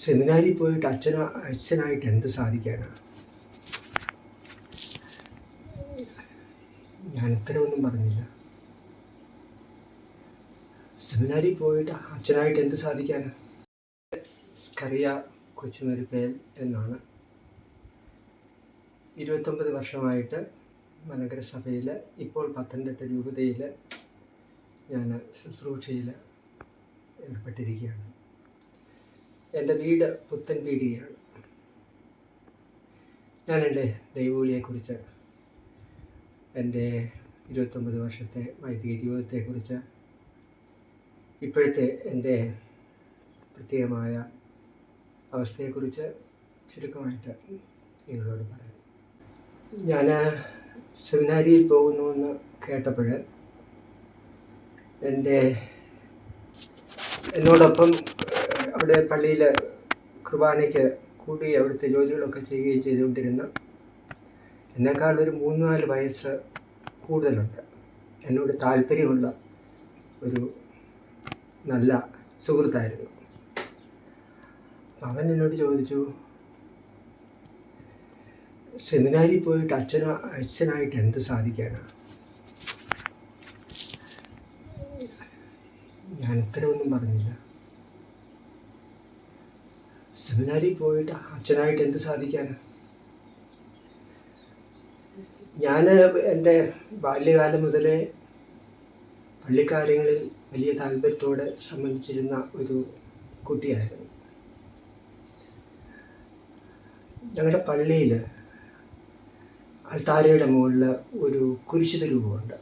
സെമിനാരിൽ പോയിട്ട് അച്ഛന അച്ഛനായിട്ട് എന്ത് സാധിക്കാനാണ് ഞാൻ ഉത്തരവൊന്നും പറഞ്ഞില്ല. സെമിനാരി പോയിട്ട് അച്ഛനായിട്ട് എന്ത് സാധിക്കാനാണ് സ്കറിയ കൊച്ചുമരിപ്പേൽ എന്നാണ്. ഇരുപത്തൊമ്പത് വർഷമായിട്ട് മലങ്കര ഇപ്പോൾ പത്തനംതിട്ട രൂപതയിൽ ഞാൻ ശുശ്രൂഷയിൽ ഏർപ്പെട്ടിരിക്കുകയാണ്. എന്റെ വീട് പുത്തൻ പീടികയാണ്. ഞാൻ എന്റെ ദൈവവിളിയെക്കുറിച്ച് എന്റെ ഇരുപത്തൊമ്പത് വർഷത്തെ വൈദിക ജീവിതത്തെക്കുറിച്ച് ഇപ്പോഴത്തെ എന്റെ പ്രത്യേകമായ അവസ്ഥയെക്കുറിച്ച് ചുരുക്കമായിട്ട് നിങ്ങളോട് പറയാം. ഞാൻ സെമിനാരിയിൽ പോകുന്നുവെന്ന് കേട്ടപ്പോൾ എന്റെ എന്നോടൊപ്പം അവിടെ പള്ളിയിൽ കുർബാനയ്ക്ക് കൂടി അവിടുത്തെ ജോലികളൊക്കെ ചെയ്യുകയും ചെയ്തുകൊണ്ടിരുന്ന എന്നെക്കാൾ ഒരു മൂന്ന് നാല് വയസ്സ് കൂടുതലുണ്ട്. എന്നോട് താല്പര്യമുള്ള ഒരു നല്ല സുഹൃത്തായിരുന്നു. അവൻ എന്നോട് ചോദിച്ചു സെമിനാരിൽ പോയിട്ട് അച്ഛന അച്ഛനായിട്ട് എന്ത് സാധിക്കാനാണ് ഞാൻ ഉത്തരവൊന്നും പറഞ്ഞില്ല. സെമിനാരിൽ പോയിട്ട് അച്ഛനായിട്ട് എന്ത് സാധിക്കാനാണ് ഞാൻ എന്റെ ബാല്യകാലം മുതലേ പള്ളിക്കാര്യങ്ങളിൽ വലിയ താല്പര്യത്തോടെ സംബന്ധിച്ചിരുന്ന ഒരു കുട്ടിയായിരുന്നു. ഞങ്ങളുടെ പള്ളിയിൽ അൽത്താരയുടെ മുകളിൽ ഒരു കുരിശിത രൂപമുണ്ട്.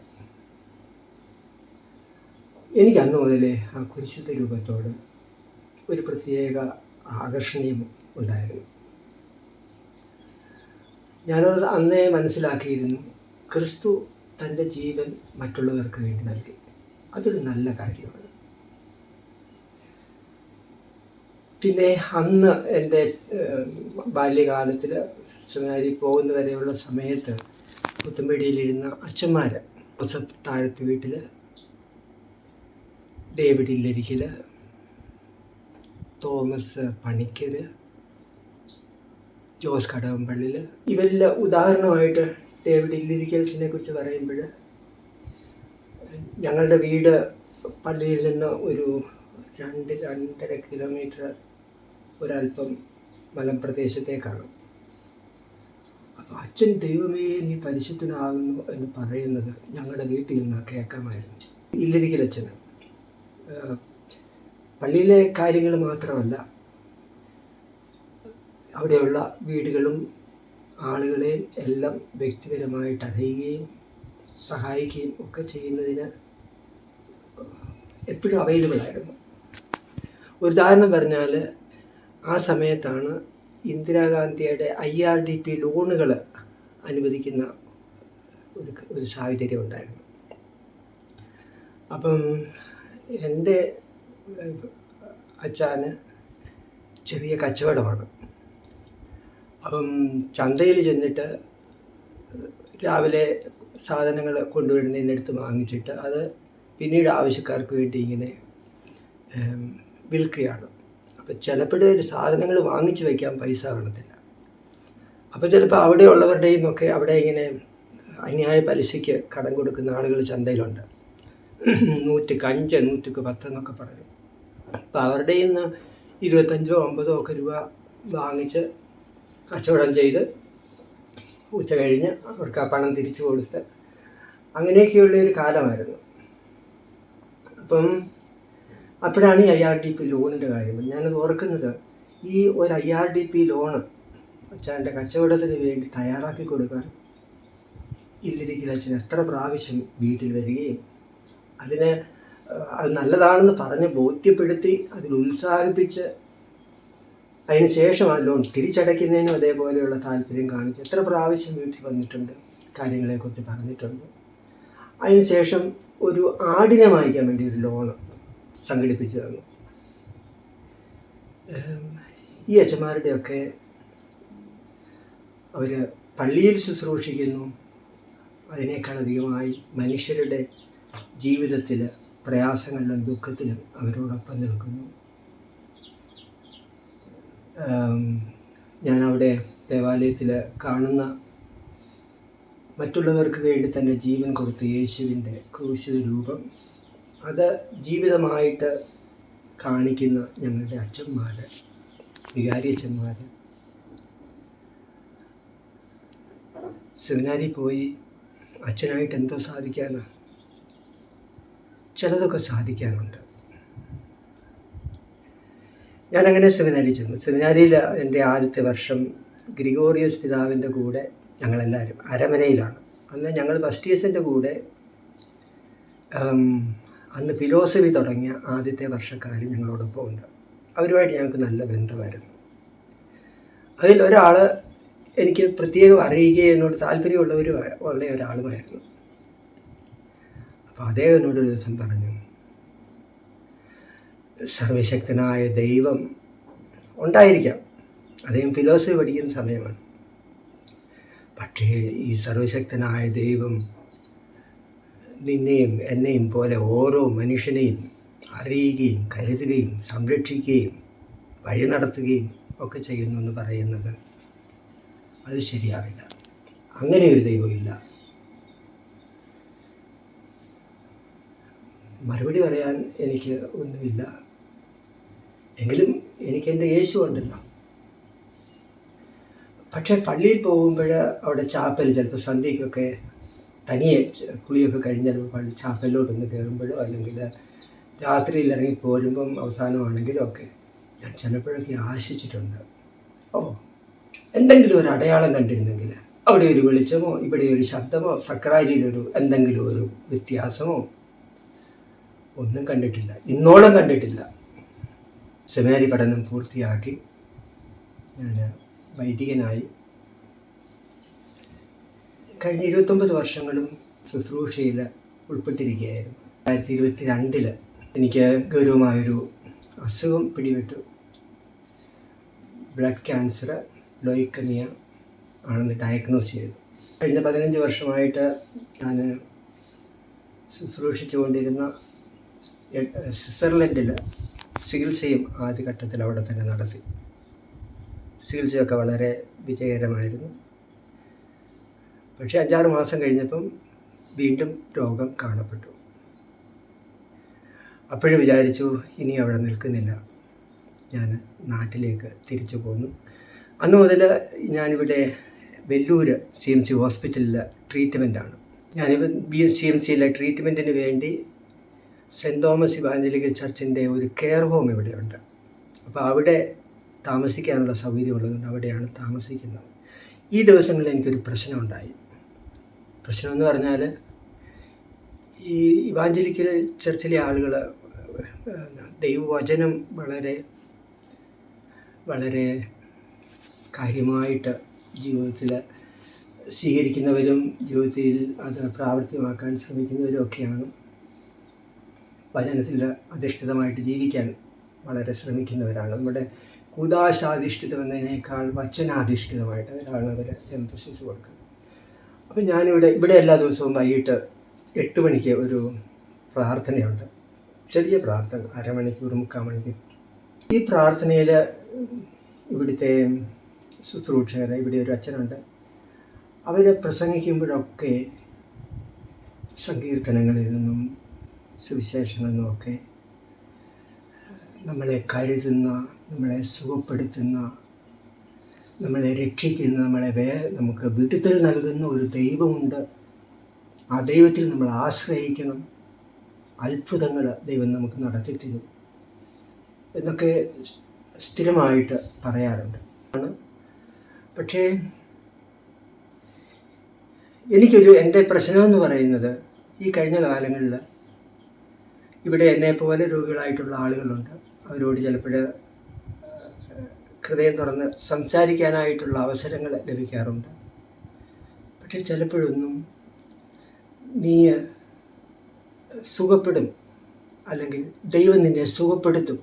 എനിക്ക് അന്ന് മുതലേ ആ കുരിശിത രൂപത്തോട് ഒരു പ്രത്യേക ആകർഷണീയം ഉണ്ടായിരുന്നു. ഞാനത് അന്നേ മനസ്സിലാക്കിയിരുന്നു ക്രിസ്തു തന്റെ ജീവൻ മറ്റുള്ളവർക്ക് വേണ്ടി നൽകി. അതൊരു നല്ല കാര്യമാണ്. പിന്നെ അന്ന് എന്റെ ബാല്യകാലത്തിൽ സെമിനാരി പോകുന്നവരെയുള്ള സമയത്ത് പുത്തുമ്പടിയിലിരുന്ന അച്ഛന്മാർ ജോസഫ് താഴത്ത് വീട്ടിൽ ഡേവിഡ് ഇല്ലരിക്കൽ തോമസ് പണിക്കർ ജോസ് കടകംപള്ളിൽ ഇവരിൽ ഉദാഹരണമായിട്ട് ഡേവിഡ് ഇല്ലിരിക്കൽസിനെ കുറിച്ച് പറയുമ്പോൾ ഞങ്ങളുടെ വീട് പള്ളിയിൽ നിന്ന് ഒരു രണ്ട് രണ്ടര കിലോമീറ്റർ ഒരല്പം മലപ്രദേശത്തേക്കാണ് അപ്പോൾ അച്ഛൻ ദൈവമേ നീ പരിശുദ്ധനാകുന്നു എന്ന് പറയുന്നത് ഞങ്ങളുടെ വീട്ടിൽ നിന്ന് കേൾക്കാമായിരുന്നു. ഏഹ് പള്ളിയിലെ കാര്യങ്ങൾ മാത്രമല്ല അവിടെയുള്ള വീടുകളും ആളുകളെയും എല്ലാം വ്യക്തിപരമായിട്ട് അറിയുകയും സഹായിക്കുകയും ഒക്കെ ചെയ്യുന്നതിന് എപ്പോഴും അവൈലബിൾ ആയിരുന്നു. ഒരു ഉദാഹരണം പറഞ്ഞാൽ ആ സമയത്താണ് ഇന്ദിരാഗാന്ധിയുടെ ഐ ആർ ഡി പി ലോണുകൾ അനുവദിക്കുന്ന ഒരു ഒരു സാഹചര്യം ഉണ്ടായിരുന്നു അപ്പം എന്റെ അച്ഛന് ചെറിയ കച്ചവടമാണ്. അപ്പം ചന്തയിൽ ചെന്നിട്ട് രാവിലെ സാധനങ്ങൾ കൊണ്ടുവരുന്നതിനടുത്ത് വാങ്ങിച്ചിട്ട് അത് പിന്നീട് ആവശ്യക്കാർക്ക് വേണ്ടി ഇങ്ങനെ വിൽക്കുകയാണ്. അപ്പം ചിലപ്പോൾ സാധനങ്ങൾ വാങ്ങിച്ചു വയ്ക്കാൻ പൈസ കാണത്തില്ല. അപ്പോൾ ചിലപ്പോൾ അവിടെയുള്ളവരുടെ നിന്നൊക്കെ അവിടെ ഇങ്ങനെ അന്യായ പലിശയ്ക്ക് കടം കൊടുക്കുന്ന ആളുകൾ ചന്തയിലുണ്ട്. നൂറ്റിക്ക് അഞ്ച് നൂറ്റിക്ക് പത്ത് എന്നൊക്കെ പറയും. അപ്പോൾ അവരുടെ നിന്ന് ഇരുപത്തഞ്ചോ അമ്പതോ ഒക്കെ രൂപ വാങ്ങിച്ച് കച്ചവടം ചെയ്ത് ഉച്ച കഴിഞ്ഞ് അവർക്ക് ആ പണം തിരിച്ചു കൊടുത്ത് അങ്ങനെയൊക്കെയുള്ള ഒരു കാലമായിരുന്നു. അപ്പം അപ്പോഴാണ് ഈ ഐ ആർ ഡി പി ലോണിന്റെ കാര്യം. ഞാനത് ഓർക്കുന്നത് ഈ ഒരു I R D P loan അച്ഛന്റെ കച്ചവടത്തിന് വേണ്ടി തയ്യാറാക്കി കൊടുക്കാൻ ഇല്ലിരിക്കൽ അച്ഛൻ എത്ര പ്രാവശ്യം വീട്ടിൽ വരികയും അതിനെ അത് നല്ലതാണെന്ന് പറഞ്ഞ് ബോധ്യപ്പെടുത്തി അതിൽ ഉത്സാഹിപ്പിച്ച് അതിന് ആ ലോൺ തിരിച്ചടയ്ക്കുന്നതിനും അതേപോലെയുള്ള താല്പര്യം കാണിച്ച് എത്ര പ്രാവശ്യം വീട്ടിൽ വന്നിട്ടുണ്ട് കാര്യങ്ങളെക്കുറിച്ച് പറഞ്ഞിട്ടുണ്ട്. അതിന് ശേഷം ഒരു ആടിനെ വാങ്ങിക്കാൻ വേണ്ടി ഒരു ലോൺ സംഘടിപ്പിച്ചു തന്നു. ഈ അച്ഛന്മാരുടെയൊക്കെ അവർ പള്ളിയിൽ ശുശ്രൂഷിക്കുന്നു. അതിനേക്കാൾ അധികമായി മനുഷ്യരുടെ ജീവിതത്തിൽ പ്രയാസങ്ങളിലും ദുഃഖത്തിലും അവരോടൊപ്പം നിൽക്കുന്നു. ഞാൻ അവിടെ ദേവാലയത്തിൽ കാണുന്ന മറ്റുള്ളവർക്ക് വേണ്ടി തന്നെ ജീവൻ കൊടുത്ത യേശുവിന്റെ ക്രൂശിത രൂപം. അത് ജീവിതമായിട്ട് കാണിക്കുന്ന ഞങ്ങളുടെ അച്ഛന്മാർ വികാരി അച്ഛന്മാർ സെമിനാരി പോയി അച്ഛനായിട്ട് എന്തോ സാധിക്കാനാ ചിലതൊക്കെ സാധിക്കാനുണ്ട് ഞാനങ്ങനെ സെമിനാരി ചെന്നു. സെമിനാരിയിൽ എന്റെ ആദ്യത്തെ വർഷം ഗ്രിഗോറിയസ് പിതാവിന്റെ കൂടെ ഞങ്ങളെല്ലാവരും അരമനയിലാണ്. അന്ന് ഞങ്ങൾ ഫസ്റ്റ് ഇയേഴ്സിന്റെ കൂടെ അന്ന് ഫിലോസഫി തുടങ്ങിയ ആദ്യത്തെ വർഷക്കാർ ഞങ്ങളോടൊപ്പം ഉണ്ട്. അവരുമായിട്ട് ഞങ്ങൾക്ക് നല്ല ബന്ധമായിരുന്നു. അതിൽ ഒരാൾ എനിക്ക് പ്രത്യേകം അറിയുകയും എന്നോട് താല്പര്യമുള്ളവർ ഉള്ള ഒരാളുമായിരുന്നു. അപ്പോൾ അദ്ദേഹം ദിവസം പറഞ്ഞു സർവശക്തനായ ദൈവം ഉണ്ടായിരിക്കാം. അദ്ദേഹം ഫിലോസഫി പഠിക്കുന്ന സമയമാണ്. പക്ഷേ ഈ സർവശക്തനായ ദൈവം നിന്നെയും എന്നെയും പോലെ ഓരോ മനുഷ്യനെയും അറിയുകയും കരുതുകയും സംരക്ഷിക്കുകയും വഴി നടത്തുകയും ഒക്കെ ചെയ്യുന്നു എന്ന് പറയുന്നത് അത് ശരിയാവില്ല. അങ്ങനെ ഒരു ദൈവമില്ല. മറുപടി പറയാൻ എനിക്ക് ഒന്നുമില്ല. എങ്കിലും എനിക്ക് എന്റെ യേശു ഉണ്ടല്ലോ. പക്ഷേ പള്ളിയിൽ പോകുമ്പോൾ അവിടെ ചാപ്പൽ ചിലപ്പോൾ സന്ധ്യയ്ക്കൊക്കെ തനിയെ കുളിയൊക്കെ കഴിഞ്ഞ് ചിലപ്പോൾ പള്ളി ചാപ്പലിലോട്ടൊന്ന് കയറുമ്പോഴോ അല്ലെങ്കിൽ രാത്രിയിൽ ഇറങ്ങി പോരുമ്പം അവസാനമാണെങ്കിലും ഒക്കെ ഞാൻ ചിലപ്പോഴൊക്കെ ആശിച്ചിട്ടുണ്ട്. ഓ എന്തെങ്കിലും ഒരു അടയാളം കണ്ടിരുന്നെങ്കിൽ അവിടെ ഒരു വെളിച്ചമോ ഇവിടെ ഒരു ശബ്ദമോ സക്രാരിയിലൊരു എന്തെങ്കിലും ഒരു വ്യത്യാസമോ ഒന്നും കണ്ടിട്ടില്ല. ഇന്നോളം കണ്ടിട്ടില്ല. സെമിനാരി പഠനം പൂർത്തിയാക്കി ഞാൻ വൈദികനായി. കഴിഞ്ഞ ഇരുപത്തൊമ്പത് വർഷങ്ങളും ശുശ്രൂഷയിൽ ഉൾപ്പെട്ടിരിക്കുകയായിരുന്നു. രണ്ടായിരത്തി ഇരുപത്തി രണ്ടിൽ എനിക്ക് ഗൗരവമായൊരു അസുഖം പിടിപെട്ടു. ബ്ലഡ് ക്യാൻസർ ലോയിക്കമിയ ആണെന്ന് ഡയഗ്നോസ് ചെയ്തു. കഴിഞ്ഞ പതിനഞ്ച് വർഷമായിട്ട് ഞാൻ ശുശ്രൂഷിച്ചുകൊണ്ടിരുന്ന സ്വിറ്റ്സർലൻഡിൽ ചികിത്സയും ആദ്യഘട്ടത്തിൽ അവിടെ തന്നെ നടത്തി. ചികിത്സയൊക്കെ വളരെ വിജയകരമായിരുന്നു. പക്ഷേ അഞ്ചാറ് മാസം കഴിഞ്ഞപ്പം വീണ്ടും രോഗം കാണപ്പെട്ടു. അപ്പോഴും വിചാരിച്ചു ഇനി അവിടെ നിൽക്കുന്നില്ല. ഞാൻ നാട്ടിലേക്ക് തിരിച്ചു പോന്നു. അന്ന് മുതൽ ഞാനിവിടെ വെല്ലൂർ സി എം സി ഹോസ്പിറ്റലിൽ ട്രീറ്റ്മെന്റാണ് ഞാനിപ്പോൾ ബി സി എം സിയിലെ ട്രീറ്റ്മെന്റിന് വേണ്ടി സെന്റ് തോമസ് ഇവാഞ്ചലിക്കൽ ചർച്ചിന്റെ ഒരു കെയർ ഹോം ഇവിടെയുണ്ട്. അപ്പോൾ അവിടെ താമസിക്കാനുള്ള സൗകര്യമുള്ളതുകൊണ്ട് അവിടെയാണ് താമസിക്കുന്നത്. ഈ ദിവസങ്ങളിൽ എനിക്കൊരു പ്രശ്നമുണ്ടായി. പ്രശ്നമെന്ന് പറഞ്ഞാൽ ഈ ഇവാഞ്ചലിക്കൽ ചർച്ചിലെ ആളുകൾ ദൈവവചനം വളരെ വളരെ കാര്യമായിട്ട് ജീവിതത്തിൽ സ്വീകരിക്കുന്നവരും ജീവിതത്തിൽ അത് പ്രാവർത്തികമാക്കാൻ ശ്രമിക്കുന്നവരും ഒക്കെയാണ്. വചനത്തിൽ അധിഷ്ഠിതമായിട്ട് ജീവിക്കാൻ വളരെ ശ്രമിക്കുന്നവരാണ്. നമ്മുടെ കൂതാശാധിഷ്ഠിതം എന്നതിനേക്കാൾ വചനാധിഷ്ഠിതമായിട്ട് അവരാണ് അവർ എംഫസിസ് കൊടുക്കുന്നത് അപ്പം ഞാനിവിടെ ഇവിടെ എല്ലാ ദിവസവും വൈകിട്ട് എട്ട് മണിക്ക് ഒരു പ്രാർത്ഥനയുണ്ട്. ചെറിയ പ്രാർത്ഥന അരമണിക്കൂർ മുക്കാൽ മണിക്കൂർ. ഈ പ്രാർത്ഥനയിൽ ഇവിടുത്തെ ശുശ്രൂഷകർ ഇവിടെ ഒരു അച്ഛനുണ്ട്. അവരെ പ്രസംഗിക്കുമ്പോഴൊക്കെ സങ്കീർത്തനങ്ങളിൽ നിന്നും സുവിശേഷങ്ങളിൽ നിന്നുമൊക്കെ നമ്മളെ കരുതുന്ന നമ്മളെ സുഖപ്പെടുത്തുന്ന നമ്മളെ രക്ഷിക്കുന്ന നമ്മളെ വേ നമുക്ക് വിടുതൽ നൽകുന്ന ഒരു ദൈവമുണ്ട്. ആ ദൈവത്തിൽ നമ്മൾ ആശ്രയിക്കണം. അത്ഭുതങ്ങൾ ദൈവം നമുക്ക് നടത്തിത്തരും എന്നൊക്കെ സ്ഥിരമായിട്ട് പറയാറുണ്ട്. പക്ഷേ എനിക്കൊരു എന്റെ പ്രശ്നമെന്ന് പറയുന്നത് ഈ കഴിഞ്ഞ കാലങ്ങളിൽ ഇവിടെ എന്നെപ്പോലെ രോഗികളായിട്ടുള്ള ആളുകളുണ്ട്. അവരോട് ചിലപ്പോൾ ഹൃദയം തുറന്ന് സംസാരിക്കാനായിട്ടുള്ള അവസരങ്ങൾ ലഭിക്കാറുണ്ട്. പക്ഷെ ചിലപ്പോഴൊന്നും നീ സുഖപ്പെടും അല്ലെങ്കിൽ ദൈവം നിന്നെ സുഖപ്പെടുത്തും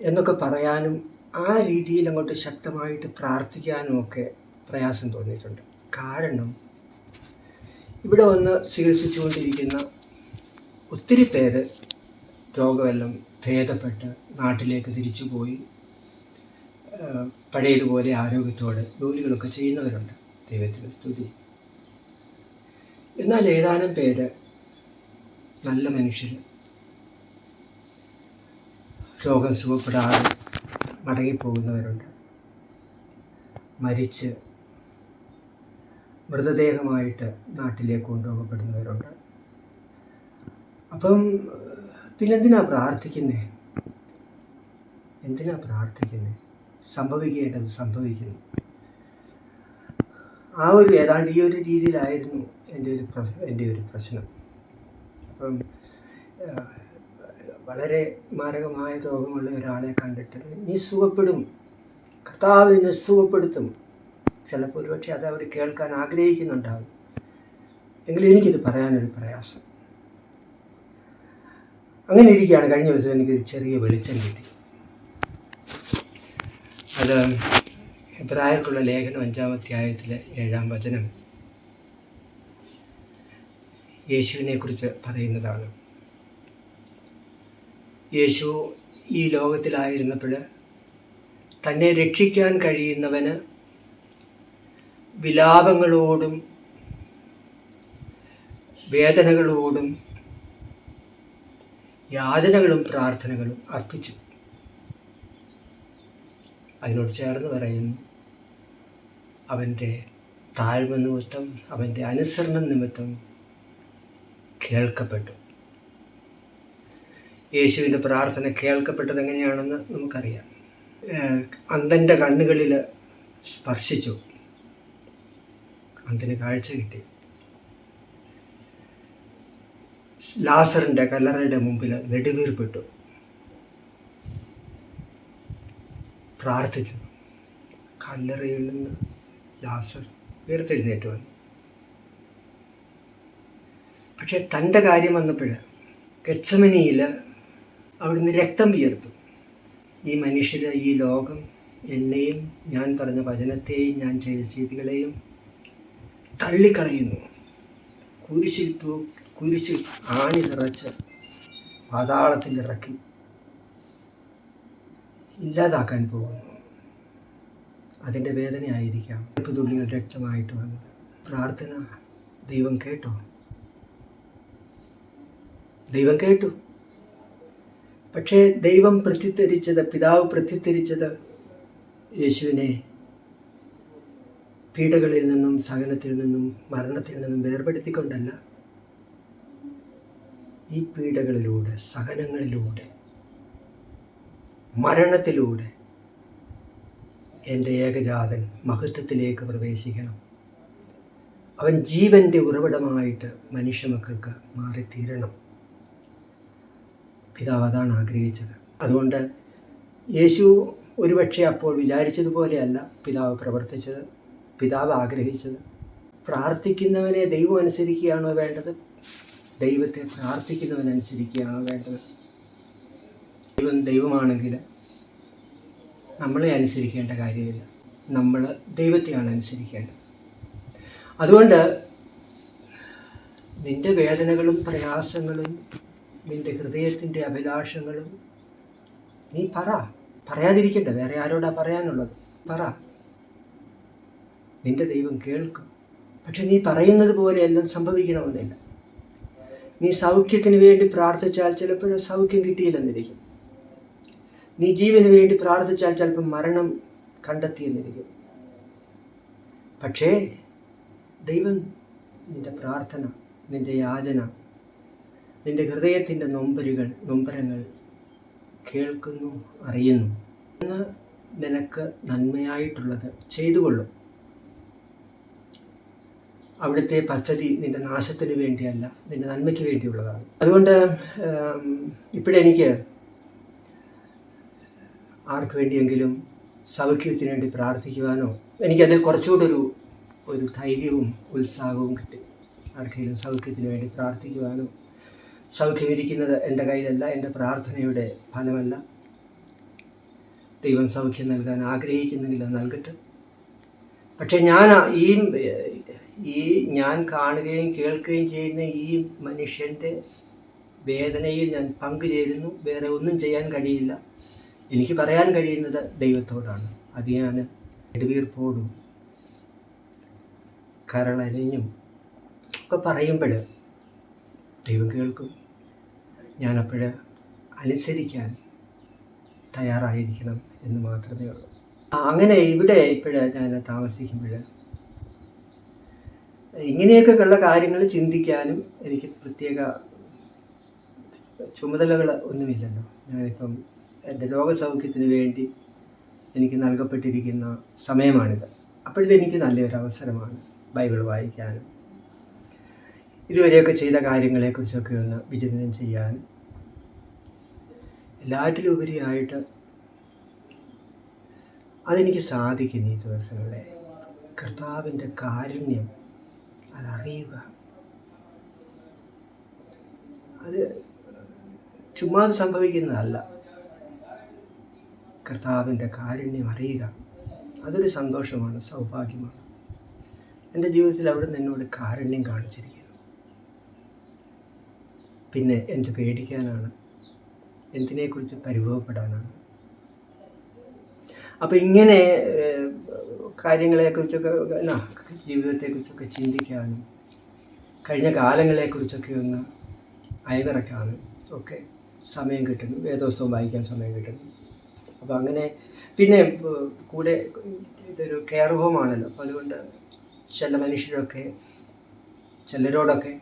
എന്നൊക്കെ പറയാനും ആ രീതിയിൽ അങ്ങോട്ട് ശക്തമായിട്ട് പ്രാർത്ഥിക്കാനും ഒക്കെ പ്രയാസം തോന്നിയിട്ടുണ്ട്. കാരണം ഇവിടെ വന്ന് ചികിത്സിച്ചുകൊണ്ടിരിക്കുന്ന ഒത്തിരി പേര് രോഗമെല്ലാം ഭേദപ്പെട്ട് നാട്ടിലേക്ക് തിരിച്ചു പോയി. പഴയതുപോലെ ആരോഗ്യത്തോടെ ജോലികളൊക്കെ ചെയ്യുന്നവരുണ്ട്. ദൈവത്തിന് സ്തുതി. എന്നാൽ ഏതാനും പേര് നല്ല മനുഷ്യർ. രോഗം സുഖപ്പെടാതെ മടങ്ങിപ്പോകുന്നവരുണ്ട്. മരിച്ച് മൃതദേഹമായിട്ട് നാട്ടിലേക്ക് കൊണ്ടുപോകപ്പെടുന്നവരുണ്ട്. അപ്പം പിന്നെന്തിനാ പ്രാർത്ഥിക്കുന്നേ? എന്തിനാ പ്രാർത്ഥിക്കുന്നത് സംഭവിക്കേണ്ടത് സംഭവിക്കുന്നു. ആ ഒരു ഏതാണ്ട് ഈ ഒരു രീതിയിലായിരുന്നു എന്റെ ഒരു എന്റെ ഒരു പ്രശ്നം. അപ്പം വളരെ മാരകമായ രോഗമുള്ള ഒരാളെ കണ്ടിട്ട് നീ സുഖപ്പെടും. കർത്താവ് നിന്നെ സുഖപ്പെടുത്തും. ചിലപ്പോൾ ഒരുപക്ഷെ അത് അവർ കേൾക്കാൻ ആഗ്രഹിക്കുന്നുണ്ടാവും എങ്കിലും എനിക്കിത് പറയാനൊരു പ്രയാസം. അങ്ങനെ ഇരിക്കുകയാണ്. കഴിഞ്ഞ ദിവസം എനിക്ക് ചെറിയ വെളിച്ചം കിട്ടി. അത് എബ്രായർക്കുള്ള ലേഖനം അഞ്ചാം അധ്യായത്തിലെ ഏഴാം വചനം യേശുവിനെക്കുറിച്ച് പറയുന്നതാണ്. യേശു ഈ ലോകത്തിലായിരുന്നപ്പോൾ തന്നെ രക്ഷിക്കാൻ കഴിയുന്നവന് വിലാപങ്ങളോടും വേദനകളോടും യാചനകളും പ്രാർത്ഥനകളും അർപ്പിച്ചു. അതിനോട് ചേർന്ന് പറയുന്നു അവന്റെ താഴ്മ നിമിത്തം അവന്റെ അനുസരണം നിമിത്തം കേൾക്കപ്പെട്ടു. യേശുവിന്റെ പ്രാർത്ഥന കേൾക്കപ്പെട്ടത് എങ്ങനെയാണെന്ന് നമുക്കറിയാം. അന്തന്റെ കണ്ണുകളിൽ സ്പർശിച്ചു. അന്തിന് കാഴ്ച കിട്ടി. ലാസറിന്റെ കല്ലറയുടെ മുമ്പിൽ നെടുവീർപ്പിട്ടു. പ്രാർത്ഥിച്ചു. കല്ലറയിൽ നിന്ന് ലാസർ ഉയർത്തെഴുന്നേറ്റ് വന്നു. പക്ഷേ തന്റെ കാര്യം വന്നപ്പോൾ ഗച്ചമനിയിൽ അവിടുന്ന് രക്തം വിയർത്തു. ഈ മനുഷ്യർ ഈ ലോകം എന്നെയും ഞാൻ പറഞ്ഞ വചനത്തെയും ഞാൻ ചെയ്ത ചെയ്തികളെയും തള്ളിക്കളയുന്നു. കുരിശിൽ തൂ കുരിശിൽ ആണി നിറച്ച് പാതാളത്തിൽ ഇറക്കി ഇല്ലാതാക്കാൻ പോകുന്നു. അതിന്റെ വേദനയായിരിക്കാം. തുള്ളികൾ രക്തമായിട്ട് വന്നത്. പ്രാർത്ഥന ദൈവം കേട്ടോ? ദൈവം കേട്ടു. പക്ഷേ ദൈവം പ്രത്യുദ്ധരിച്ചത് പിതാവ് പ്രത്യുദ്ധരിച്ചത് യേശുവിനെ പീഡകളിൽ നിന്നും സഹനത്തിൽ നിന്നും മരണത്തിൽ നിന്നും വേർപെടുത്തിക്കൊണ്ടല്ല. ഈ പീഡകളിലൂടെ സഹനങ്ങളിലൂടെ മരണത്തിലൂടെ എന്റെ ഏകജാതൻ മഹത്വത്തിലേക്ക് പ്രവേശിക്കണം. അവൻ ജീവന്റെ ഉറവിടമായിട്ട് മനുഷ്യമക്കൾക്ക് മാറിത്തീരണം. പിതാവ് അതാണ് ആഗ്രഹിച്ചത്. അതുകൊണ്ട് യേശു ഒരുപക്ഷെ അപ്പോൾ വിചാരിച്ചതുപോലെയല്ല പിതാവ് പ്രവർത്തിച്ചത്. പിതാവ് ആഗ്രഹിച്ചത്. പ്രാർത്ഥിക്കുന്നവനെ ദൈവം അനുസരിക്കുകയാണോ വേണ്ടത്? ദൈവത്തെ പ്രാർത്ഥിക്കുന്നവൻ അനുസരിക്കുകയാണോ വേണ്ടത്. ദൈവം ദൈവമാണെങ്കിൽ നമ്മളെ അനുസരിക്കേണ്ട കാര്യമില്ല. നമ്മൾ ദൈവത്തെയാണ് അനുസരിക്കേണ്ടത്. അതുകൊണ്ട് നിന്റെ വേദനകളും പ്രയാസങ്ങളും നിന്റെ ഹൃദയത്തിന്റെ അഭിലാഷങ്ങളും നീ പറ. പറയാതിരിക്കണ്ട. വേറെ ആരോടാ പറയാനുള്ളത്? പറ. നിന്റെ ദൈവം കേൾക്കും. പക്ഷെ നീ പറയുന്നത് പോലെ എല്ലാം സംഭവിക്കണമെന്നില്ല. നീ സൗഖ്യത്തിന് വേണ്ടി പ്രാർത്ഥിച്ചാൽ ചിലപ്പോൾ സൗഖ്യം കിട്ടിയില്ലെന്നിരിക്കും. നീ ജീവന് വേണ്ടി പ്രാർത്ഥിച്ചാൽ ചിലപ്പോൾ മരണം കണ്ടെത്തിയെന്നിരിക്കും. പക്ഷേ ദൈവം നിന്റെ പ്രാർത്ഥന നിന്റെ യാചന നിന്റെ ഹൃദയത്തിന്റെ നൊമ്പരുകൾ നൊമ്പരങ്ങൾ കേൾക്കുന്നു അറിയുന്നു. എന്ന് നിനക്ക് നന്മയായിട്ടുള്ളത് ചെയ്തുകൊള്ളും. അവിടുത്തെ പദ്ധതി നിന്റെ നാശത്തിന് വേണ്ടിയല്ല നിന്റെ നന്മയ്ക്ക് വേണ്ടിയുള്ളതാണ്. അതുകൊണ്ട് ഇപ്പോഴെനിക്ക് ആർക്ക് വേണ്ടിയെങ്കിലും സൗഖ്യത്തിന് വേണ്ടി പ്രാർത്ഥിക്കുവാനോ എനിക്കതിൽ കുറച്ചുകൂടെ ഒരു ഒരു ധൈര്യവും ഉത്സാഹവും കിട്ടി. ആർക്കെങ്കിലും സൗഖ്യത്തിന് വേണ്ടി പ്രാർത്ഥിക്കുവാനോ സൗഖ്യമിരിക്കുന്നത് എന്റെ കയ്യിലല്ല എന്റെ പ്രാർത്ഥനയുടെ ഫലമല്ല. ദൈവം സൗഖ്യം നൽകാൻ ആഗ്രഹിക്കുന്നെങ്കിൽ അത് നൽകട്ടെ. പക്ഷേ ഞാൻ ഈ ഈ ഞാൻ കാണുകയും കേൾക്കുകയും ചെയ്യുന്ന ഈ മനുഷ്യന്റെ വേദനയിൽ ഞാൻ പങ്കുചേരുന്നു. വേറെ ഒന്നും ചെയ്യാൻ കഴിയില്ല. എനിക്ക് പറയാൻ കഴിയുന്നത് ദൈവത്തോടാണ്. അത് ഞാൻ എടുവീർപ്പോടും കരളരിഞ്ഞും ഒക്കെ പറയുമ്പോൾ ദൈവം കേൾക്കും. ഞാനപ്പോൾ അനുസരിക്കാൻ തയ്യാറായിരിക്കണം എന്ന് മാത്രമേ ഉള്ളൂ. അങ്ങനെ ഇവിടെ ഇപ്പോൾ ഞാൻ താമസിക്കുമ്പോൾ ഇങ്ങനെയൊക്കെ ഉള്ള കാര്യങ്ങൾ ചിന്തിക്കാനും എനിക്ക് പ്രത്യേക ചുമതലകൾ ഒന്നുമില്ലല്ലോ. ഞാനിപ്പം എന്റെ ലോകസൗഖ്യത്തിന് വേണ്ടി എനിക്ക് നൽകപ്പെട്ടിരിക്കുന്ന സമയമാണിത്. അപ്പോഴത്തെ എനിക്ക് നല്ലൊരു അവസരമാണ് ബൈബിൾ വായിക്കാനും ഇതുവരെയൊക്കെ ചെയ്ത കാര്യങ്ങളെക്കുറിച്ചൊക്കെ ഒന്ന് വിചിന്തനം ചെയ്യാനും. എല്ലാറ്റിലും ഉപരിയായിട്ട് അതെനിക്ക് സാധിക്കുന്നു ഈ ദിവസങ്ങളെ കർത്താവിന്റെ കാരുണ്യം അതറിയുക അത് ചുമ്മാ സംഭവിക്കുന്നതല്ല. കർത്താവിന്റെ കാരുണ്യം അറിയുക. അതൊരു സന്തോഷമാണ് സൗഭാഗ്യമാണ്. എന്റെ ജീവിതത്തിൽ അവിടെ എന്നോട് കാരുണ്യം കാണിച്ചിരിക്കുന്നു. പിന്നെ എന്ത് പേടിക്കാനാണ്? എന്തിനെക്കുറിച്ച് പരിഭവപ്പെടാനാണ്? അപ്പോൾ ഇങ്ങനെ കാര്യങ്ങളെക്കുറിച്ചൊക്കെ എന്നാ ജീവിതത്തെക്കുറിച്ചൊക്കെ ചിന്തിക്കാനും കഴിഞ്ഞ കാലങ്ങളെക്കുറിച്ചൊക്കെ ഒന്ന് അയവിറക്കാനും ഒക്കെ സമയം കിട്ടുന്നു. വേദോസ്തവം വായിക്കാൻ സമയം കിട്ടുന്നു. അപ്പോൾ അങ്ങനെ പിന്നെ കൂടെ ഇതൊരു കെയർ ഹോമാണല്ലോ അപ്പോൾ അതുകൊണ്ട് ചില മനുഷ്യരൊക്കെ ചിലരോടൊക്കെ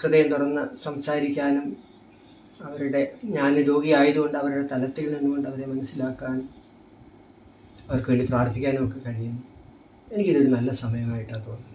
ഹൃദയം തുറന്ന് സംസാരിക്കാനും അവരുടെ ഞാൻ രോഗി ആയതുകൊണ്ട് അവരുടെ തലത്തിൽ നിന്നുകൊണ്ട് അവരെ മനസ്സിലാക്കാനും അവർക്ക് വേണ്ടി പ്രാർത്ഥിക്കാനും ഒക്കെ കഴിയുന്നു. എനിക്കിതൊരു നല്ല സമയമായിട്ടാണ് തോന്നുന്നത്.